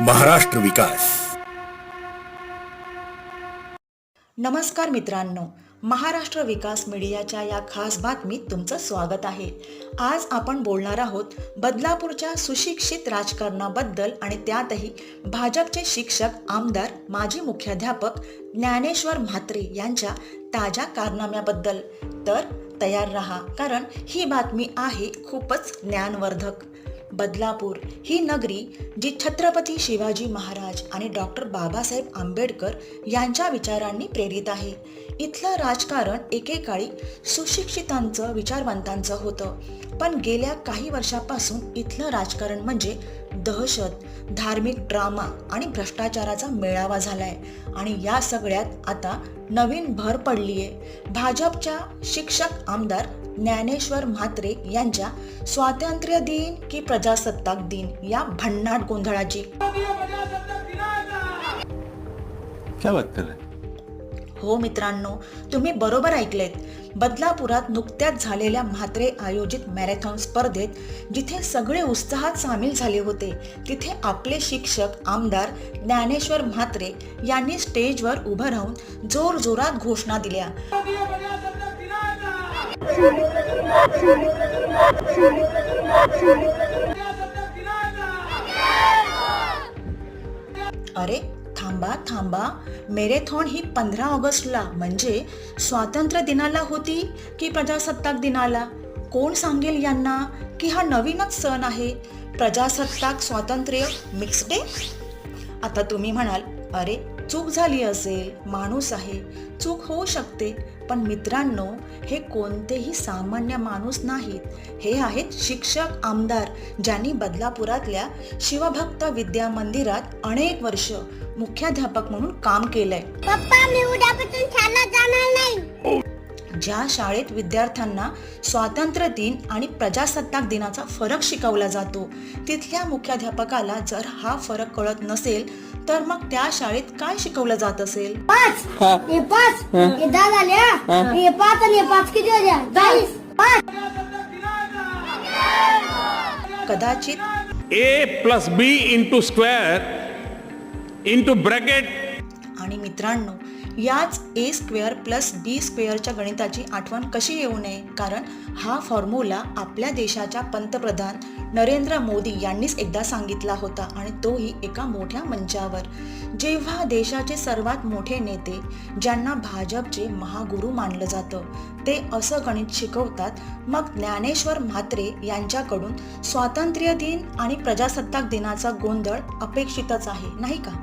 महाराष्ट्र विकास. नमस्कार मित्रांनो महाराष्ट्र विकास मीडियाच्या या खास बातमीत तुमचं स्वागत आहे. आज आपण बोलणार आहोत बदलापूरच्या सुशिक्षित राजकारणाबद्दल आणि त्यातही भाजपचे शिक्षक आमदार माजी मुख्याध्यापक ज्ञानेश्वर म्हात्रे यांच्या ताज्या कारनाम्याबद्दल. तर तयार रहा कारण ही बातमी आहे खूपच ज्ञानवर्धक. बदलापूर ही नगरी जी छत्रपती शिवाजी महाराज आणि डॉक्टर बाबासाहेब आंबेडकर यांच्या विचारांनी प्रेरित आहे. इथलं राजकारण एकेकाळी सुशिक्षितांचं विचारवंतांचं होतं. पण गेल्या काही वर्षापासून इथलं राजकारण म्हणजे दहशत धार्मिक ड्रामा आणि भ्रष्टाचाराचा मेळावा झालाय. आणि या सगळ्यात आता नवीन भर पडली आहे भाजपच्या शिक्षक आमदार ज्ञानेश्वर म्हात्रे यांच्या स्वातंत्र्य दिन की प्रजासत्ताक दिन या भन्नाट गोंधळाची. क्या बात कर रहे हैं? मित्रांनो तुम्ही बरोबर ऐकलेत. बदलापुरात नुकत्याच झालेल्या म्हात्रे आयोजित मॅरेथॉन स्पर्धेत जिथे सगळे उत्साहात सामील झाले होते तिथे आपले शिक्षक आमदार ज्ञानेश्वर म्हात्रे यांनी स्टेजवर उभं राहून जोर जोरात घोषणा दिल्या. अरे थांबा थांबा. मेरेथॉन ही पंधरा ऑगस्टला. म्हणजे स्वातंत्र्य दिनाला होती की प्रजासत्ताक दिनाला? कोण सांगेल यांना की हा नवीनच सण आहे? प्रजासत्ताक स्वातंत्र्य मिक्स डे आता तुम्ही म्हणाल अरे चूक झाली असेल माणूस आहे चूक होऊ शकते पण मित्रांनो हे कोणतेही सामान्य माणूस नाहीत. हे आहेत शिक्षक आमदार ज्यांनी बदलापुरातल्या शिवभक्त विद्या मंदिरात अनेक वर्ष मुख्याध्यापक म्हणून काम केलंय. पप्पा मी उद्यापासून शाळेत जाणार नाही. ज्या शाळेत विद्यार्थ्यांना स्वातंत्र्य दिन आणि प्रजासत्ताक दिनाचा फरक शिकवला जातो तिथल्या मुख्याध्यापकाला जर हा फरक कळत नसेल तर मग त्या शाळेत काय शिकवलं जात असेल? पाच. हे. पाच. हे. दहा झाले हा? हे. पाच आणि हे पाच किती होत्या चाळीस. पाच. कदाचित a plus b into square into bracket आणि मित्रांनो याच ए स्क्वेअर प्लस बी स्क्वेअरच्या गणिताची आठवण कशी येऊ नये? कारण हा फॉर्म्युला आपल्या देशाच्या पंतप्रधान नरेंद्र मोदी यांनीच एकदा सांगितला होता आणि तोही एका मोठ्या मंचावर. जेव्हा देशाचे सर्वात मोठे नेते ज्यांना भाजपचे महागुरू मानलं जातं ते असं गणित शिकवतात मग ज्ञानेश्वर म्हात्रे यांच्याकडून स्वातंत्र्य दिन आणि प्रजासत्ताक दिनाचा गोंधळ अपेक्षितच आहे नाही का?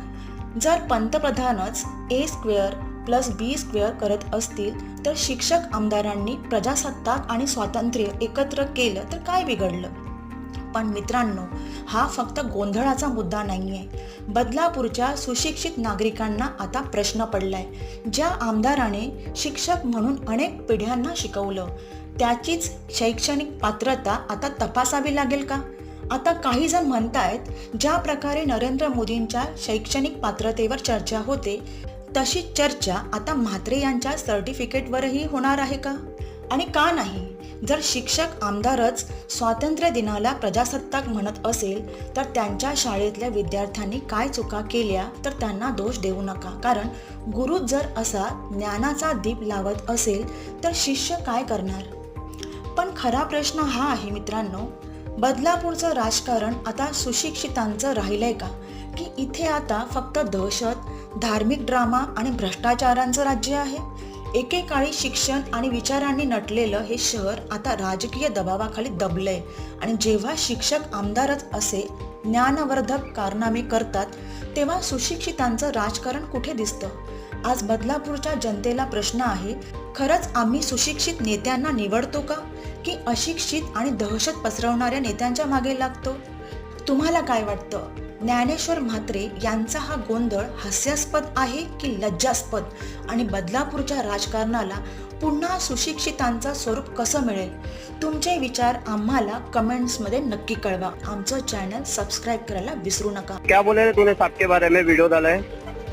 जर पंतप्रधानच A square plus B square करत असतील तर शिक्षक आमदारांनी प्रजासत्ताक आणि स्वातंत्र्य एकत्र केलं तर काय बिघडलं? पण मित्रांनो हा फक्त गोंधळाचा मुद्दा नाहीये. बदलापूरच्या सुशिक्षित नागरिकांना आता प्रश्न पडलाय. ज्या आमदाराने शिक्षक म्हणून अनेक पिढ्यांना शिकवलं त्याचीच शैक्षणिक पात्रता आता तपासावी लागेल का? आता काही जण म्हणतायत ज्या प्रकारे नरेंद्र मोदींच्या शैक्षणिक पात्रतेवर चर्चा होते तशी चर्चा आता म्हात्रे यांच्या सर्टिफिकेटवरही होणार आहे का? आणि का नाही? जर शिक्षक आमदारच स्वातंत्र्य दिनाला प्रजासत्ताक म्हणत असेल तर त्यांच्या शाळेतल्या विद्यार्थ्यांनी काय चुका केल्या तर त्यांना दोष देऊ नका. कारण गुरु जर असा ज्ञानाचा दीप लावत असेल तर शिष्य काय करणार? पण खरा प्रश्न हा आहे मित्रांनो बदलापूरचं राजकारण आता सुशिक्षितांचं राहिलंय का? की इथे आता फक्त दहशत धार्मिक ड्रामा आणि भ्रष्टाचारांचं राज्य आहे? एकेकाळी शिक्षण आणि विचारांनी नटलेलं हे शहर आता राजकीय दबावाखाली दबलंय. आणि जेव्हा शिक्षक आमदारच असे ज्ञानवर्धक कारनामे करतात तेव्हा सुशिक्षितांचं राजकारण कुठे दिसतं? आज बदलापूरच्या जनतेला प्रश्न आहे खरंच आम्ही सुशिक्षित नेत्यांना निवडतो का? की अशिक्षित आणि दहशत पसरवणाऱ्या नेत्यांच्या मागे लागतो? तुम्हाला काय वाटतं? ज्ञानेश्वर म्हात्रे यांचा हा गोंधळ हास्यास्पद आहे की लज्जास्पद? आणि बदलापूरच्या राजकारणाला पुन्हा सुशिक्षितांचा स्वरूप कसं मिळेल? तुमचे विचार आम्हाला कमेंट्समध्ये नक्की कळवा. आमचं चॅनल सबस्क्राईब करायला विसरू नका. क्या बोले रे तूने सबके बारे में? वीडियो डाला है।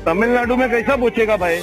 तमिलनाडु में कैसा पूछेगा भाई?